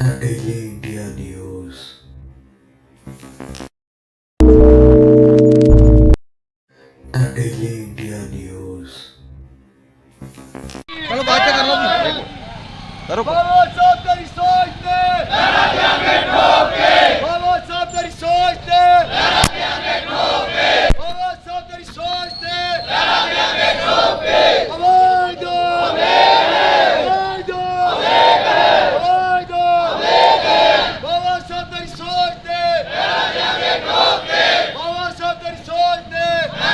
Daily India News. Daily India News. ਚਲੋ ਬਾਅਦ ਚ ਕਰ ਲਓ ਕਰੋ ਬਾਬਾ ਸਾਹਿਬ ਤੇਰੀ ਸੋਚ ਤੇ ਲੜਾ ਦਿਆਂਗੇ ਠੋਕ ਕੇ ਬਾਬਾ ਸਾਹਿਬ ਤੇਰੀ ਸੋਚ ਤੇ ਲੜਾ ਦਿਆਂਗੇ ਠੋਕ ਕੇ ਬਾਬਾ ਸਾਹਿਬ ਤੇਰੀ ਸੋਚ ਤੇ ਲੜਾ ਦਿਆਂਗੇ ਠੋਕ ਕੇ ਅਵਾਜ਼ ਦੋ ਅਵਾਜ਼ ਦੋ ਅਵਾਜ਼ ਦੋ ਬਾਬਾ ਸਾਹਿਬ ਤੇਰੀ ਸੋਚ ਤੇ ਲੜਾ ਦਿਆਂਗੇ ਠੋਕ ਕੇ ਬਾਬਾ ਸਾਹਿਬ ਤੇਰੀ ਸੋਚ ਤੇ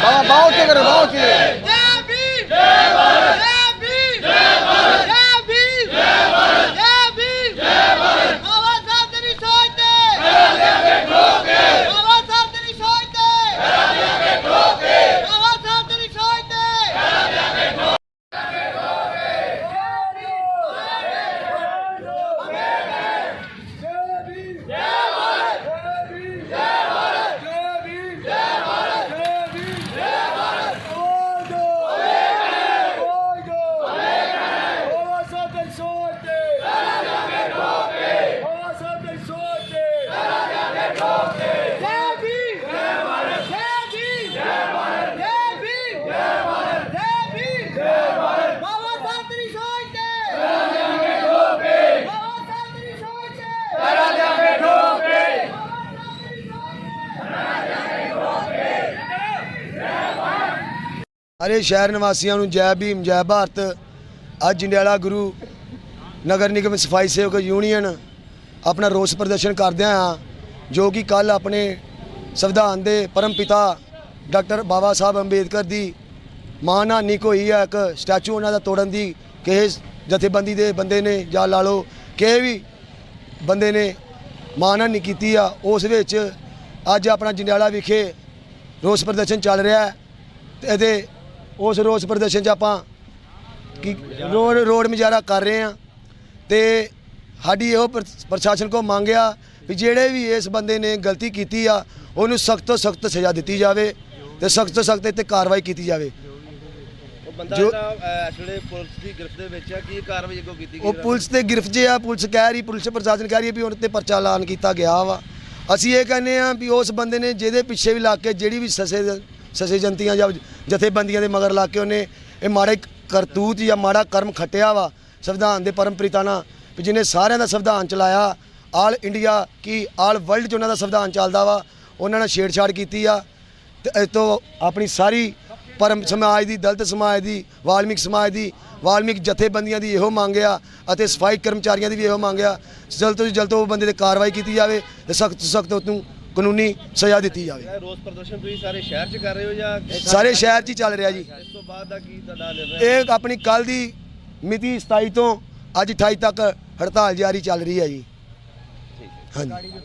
ਬਾਬਾ ਬਾਹੋ ਚ ਕਰੋ ਬਾਹੋ ਚ ਜੈ ਭੀਮ ਜੈ ਭਾਰਤ ਜੈ ਭੀਮ ਜੈ ਭਾਰਤ ਜੈ ਭੀਮ ਜੈ ਭਾਰਤ ਜੈ ਭੀਮ ਜੈ ਭਾਰਤ ਬਾਬਾ ਸਾਹਿਬ ਤੇਰੀ ਸੋਚ ਤੇ ਕਰਾ ਦੇਾਂਗੇ ਠੋਕੇ ਬਾਬਾ ਸਾਹਿਬ ਤੇਰੀ ਸੋਚ ਤੇ ਕਰਾ ਦੇਾਂਗੇ ਠੋਕੇ ਬਾਬਾ ਸਾਹਿਬ ਤੇਰੀ ਸੋਚ ਤੇ ਕਰਾ ਦੇਾਂਗੇ ਬਾਬਾ ਸਾਹਿਬ ਤੇਰੀ ਸੋਚ ਤੇ ਕਰਾ ਦਿਆਂਗੇ ਠੋਕੇ ਬਾਬਾ ਸਾਹਿਬ ਤੇਰੀ ਸੋਚ ਤੇ ਕਰਾ ਦਿਆਂਗੇ ਠੋਕੇ ਸਾਰੇ ਸ਼ਹਿਰ ਨਿਵਾਸੀਆਂ ਨੂੰ ਜੈ ਭੀਮ, ਜੈ ਭਾਰਤ, ਅੱਜ ਜੰਡਿਆਲਾ ਗੁਰੂ ਨਗਰ ਨਿਗਮ ਸਫ਼ਾਈ ਸੇਵਕ ਯੂਨੀਅਨ ਆਪਣਾ ਰੋਸ ਪ੍ਰਦਰਸ਼ਨ ਕਰਦਿਆਂ ਆ, ਜੋ ਕਿ ਕੱਲ ਆਪਣੇ ਸੰਵਿਧਾਨ ਦੇ ਪਰਮ ਪਿਤਾ ਡਾਕਟਰ ਬਾਬਾ ਸਾਹਿਬ ਅੰਬੇਦਕਰ ਦੀ ਮਾਨਹਾਨੀ ਕੋਈ ਆ, ਇੱਕ ਸਟੈਚੂ ਉਹਨਾਂ ਦਾ ਤੋੜਨ ਦੀ, ਕਿਸੇ ਜਥੇਬੰਦੀ ਦੇ ਬੰਦੇ ਨੇ ਜਾਂ ਲਾ ਲਓ ਕਿਸੇ ਵੀ ਬੰਦੇ ਨੇ ਮਾਨਹਾਨੀ ਕੀਤੀ ਆ, ਉਸ ਵਿੱਚ ਅੱਜ ਆਪਣਾ ਜੰਡਿਆਲਾ ਵਿਖੇ ਰੋਸ ਪ੍ਰਦਰਸ਼ਨ ਚੱਲ ਰਿਹਾ ਹੈ ਇਹਦੇ ਉਸ ਰੋਸ ਪ੍ਰਦਰਸ਼ਨ 'ਚ ਆਪਾਂ ਕੀ ਰੋਡ ਰੋਡ ਮੁਜ਼ਾਹਰਾ ਕਰ ਰਹੇ ਆ ਤੇ ਸਾਡੀ ਇਹੋ ਪ੍ਰ- ਪ੍ਰਸ਼ਾਸਨ ਕੋ ਮੰਗਿਆ ਵੀ ਜਿਹੜੇ ਵੀ ਇਸ ਬੰਦੇ ਨੇ ਗਲਤੀ ਕੀਤੀ ਆ ਉਹਨੂੰ ਸਖਤ ਤੋਂ ਸਖਤ ਸਜ਼ਾ ਦਿੱਤੀ ਜਾਵੇ ਤੇ ਸਖਤ ਤੋਂ ਸਖਤ ਤੇ ਕਾਰਵਾਈ ਕੀਤੀ ਜਾਵੇ। ਉਹ ਬੰਦਾ ਜੋ- ਜਿਹੜਾ ਵੇਲੇ ਪੁਲਿਸ ਦੀ ਗ੍ਰਿਫਤ ਦੇ ਵਿੱਚ ਆ ਕੀ ਕਾਰਵਾਈ ਅੱਗੋਂ ਕੀਤੀ ਗਈ ਉਹ ਪੁਲਿਸ ਤੇ ਗ੍ਰਿਫਤ 'ਚ ਆ ਪੁਲਿਸ ਕਹਿ ਰਹੀ ਪੁਲਿਸ ਪ੍ਰਸ਼ਾਸਨ ਕਹਿ ਰਹੀ ਵੀ ਉਹਨਾਂ ਤੇ ਪਰਚਾ ਐਲਾਨ ਕੀਤਾ ਗਿਆ ਵਾ। ਅਸੀਂ ਇਹ ਕਹਿੰਦੇ ਆ ਵੀ ਉਸ ਬੰਦੇ ਨੇ ਜਿਹਦੇ ਪਿੱਛੇ ਵੀ ਲੱਗ ਕੇ ਜਿਹੜੀ ਵੀ ਸਸੇ ਸਸੇ ਜੰਤੀਆਂ ਜਾਂ ਜਥੇਬੰਦੀਆਂ ਦੇ ਮਗਰ ਲਾ ਕੇ ਉਹਨੇ ਇਹ ਮਾੜੇ ਕਰਤੂਤ ਜਾਂ ਮਾੜਾ ਕਰਮ ਖੱਟਿਆ ਵਾ ਸੰਵਿਧਾਨ ਦੇ ਪਰਮ ਨਾਲ ਵੀ ਜਿਹਨੇ ਸਾਰਿਆਂ ਦਾ ਸੰਵਿਧਾਨ ਚਲਾਇਆ, ਆਲ ਇੰਡੀਆ ਕੀ ਆਲ ਵਰਲਡ 'ਚ ਉਹਨਾਂ ਦਾ ਸੰਵਿਧਾਨ ਚੱਲਦਾ ਵਾ, ਉਹਨਾਂ ਨਾਲ ਛੇੜਛਾੜ ਕੀਤੀ ਆ ਤੇ ਇਸ ਤੋਂ ਆਪਣੀ ਸਾਰੀ ਪਰਮ ਸਮਾਜ ਦੀ, ਦਲਤ ਸਮਾਜ ਦੀ, ਵਾਲਮੀਕ ਸਮਾਜ ਦੀ, ਵਾਲਮੀਕ ਜਥੇਬੰਦੀਆਂ ਦੀ ਇਹੋ ਮੰਗ ਆ ਅਤੇ ਸਫ਼ਾਈ ਕਰਮਚਾਰੀਆਂ ਦੀ ਵੀ ਇਹੋ ਮੰਗ ਆ, ਜਲਦ ਤੋਂ ਜਲਦ ਉਹ ਬੰਦੇ ਤੇ ਕਾਰਵਾਈ ਕੀਤੀ ਜਾਵੇ ਤੇ ਸਖਤ ਸਖਤ ਉਹਨੂੰ ਕਾਨੂੰਨੀ ਸਜ਼ਾ ਦਿੱਤੀ ਜਾਵੇ। ਰੋਸ ਪ੍ਰਦਰਸ਼ਨ ਤੁਸੀਂ ਸਾਰੇ ਸ਼ਹਿਰ 'ਚ ਕਰ ਰਹੇ ਹੋ ਜਾਂ ਸਾਰੇ ਸ਼ਹਿਰ 'ਚ ਹੀ ਚੱਲ ਰਿਹਾ ਜੀ। ਇਸ ਤੋਂ ਬਾਅਦ ਦਾ ਕੀ ਤੁਹਾਡਾ ਨਿਰਣਾ ਇਹ ਆਪਣੀ ਕੱਲ ਦੀ ਮਿਤੀ 27 ਤੋਂ ਅੱਜ 28 ਤੱਕ ਹੜਤਾਲ ਜਾਰੀ ਚੱਲ ਰਹੀ ਹੈ ਜੀ। ਹਾਂਜੀ।